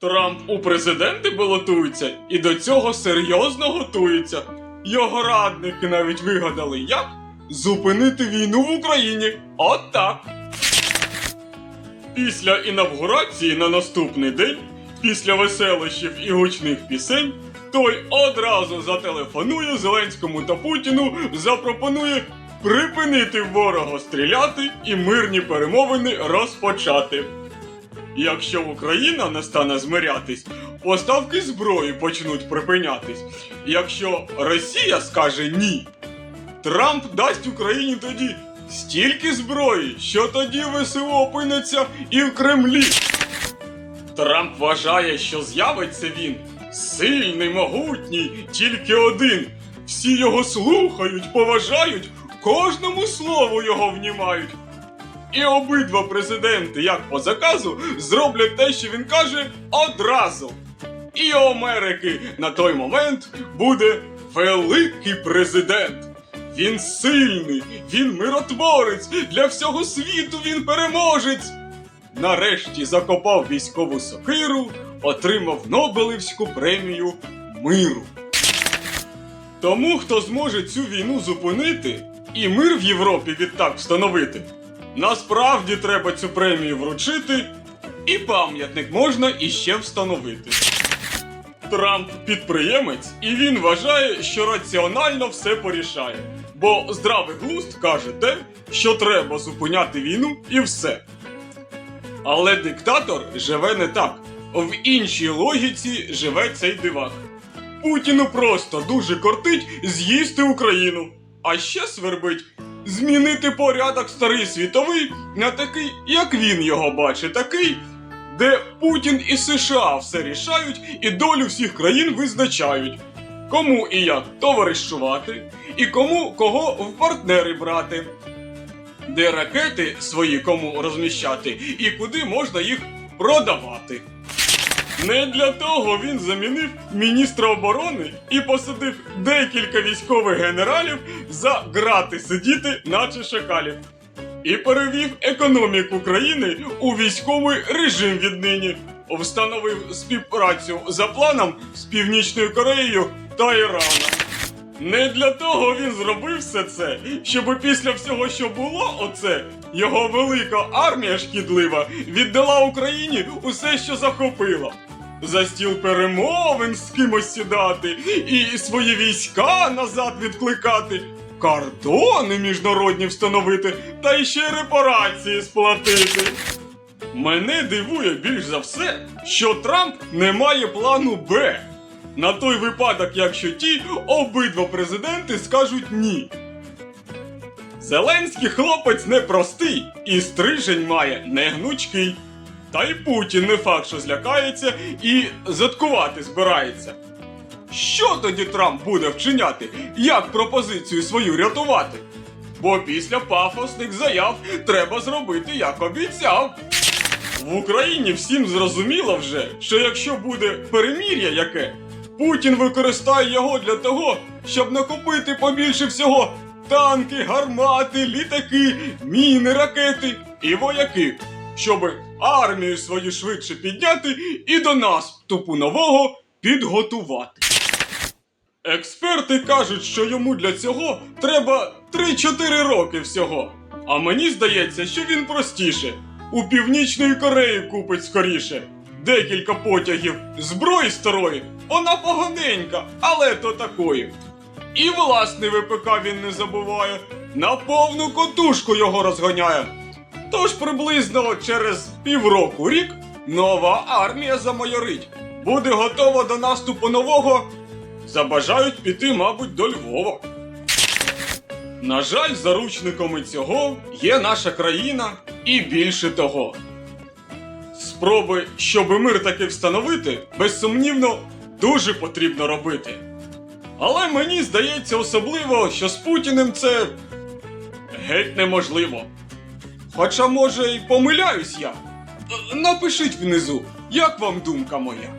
Трамп у президенти балотується і до цього серйозно готується. Його радники навіть вигадали, як зупинити війну в Україні. От так. Після інавгурації на наступний день, після веселощів і гучних пісень, той одразу зателефонує Зеленському та Путіну, запропонує припинити ворога стріляти і мирні перемовини розпочати. Якщо Україна не стане змирятись, поставки зброї почнуть припинятись. Якщо Росія скаже ні, Трамп дасть Україні тоді стільки зброї, що тоді ВСУ опиниться і в Кремлі. Трамп вважає, що з'явиться він сильний, могутній, тільки один. Всі його слухають, поважають, кожному слову його внімають. І обидва президенти, як по заказу, зроблять те, що він каже, одразу. І у Америки на той момент буде великий президент. Він сильний, він миротворець, для всього світу він переможець. Нарешті закопав військову сокиру, отримав Нобелівську премію миру. Тому, хто зможе цю війну зупинити і мир в Європі відтак встановити, насправді треба цю премію вручити, і пам'ятник можна іще встановити. Трамп підприємець, і він вважає, що раціонально все порішає. Бо здравий глузд каже те, що треба зупиняти війну і все. Але диктатор живе не так. В іншій логіці живе цей дивак. Путіну просто дуже кортить з'їсти Україну. А ще свербить змінити порядок старий світовий на такий, як він його бачить, такий, де Путін і США все рішають і долю всіх країн визначають. Кому і як товаришувати, і кому кого в партнери брати, де ракети свої кому розміщати, і куди можна їх продавати. Не для того він замінив міністра оборони і посадив декілька військових генералів за грати сидіти, наче шакалів. І перевів економіку країни у військовий режим віднині. Встановив співпрацю за планом з Північною Кореєю та Іраном. Не для того він зробив все це, щоб після всього, що було, оце його велика армія шкідлива віддала Україні усе, що захопила. За стіл перемовин з кимось сідати і свої війська назад відкликати, кордони міжнародні встановити та іще репарації сплатити. Мене дивує більш за все, що Трамп не має плану Б. На той випадок, якщо ті обидва президенти скажуть ні. Зеленський хлопець непростий і стрижень має не гнучкий. Та й Путін не факт, що злякається і заткувати збирається. Що тоді Трамп буде вчиняти? Як пропозицію свою рятувати? Бо після пафосних заяв треба зробити, як обіцяв. В Україні всім зрозуміло вже, що якщо буде перемір'я яке, Путін використає його для того, щоб накопити побільше всього танки, гармати, літаки, міни, ракети і вояки, щоб армію свою швидше підняти і до наступу нового підготувати. Експерти кажуть, що йому для цього треба 3-4 роки всього. А мені здається, що він простіше. У Північної Кореї купить скоріше. Декілька потягів зброї старої, вона поганенька, але то такої. І власний ВПК він не забуває, на повну котушку його розганяє. Тож приблизно через півроку рік нова армія замайорить. Буде готова до наступу нового. Забажають піти, мабуть, до Львова. На жаль, заручниками цього є наша країна і більше того. Спроби, щоби мир таки встановити, безсумнівно, дуже потрібно робити. Але мені здається особливо, що з Путіним це геть неможливо. Хоча, може, й помиляюсь я. Е, Напишіть внизу, як вам думка моя.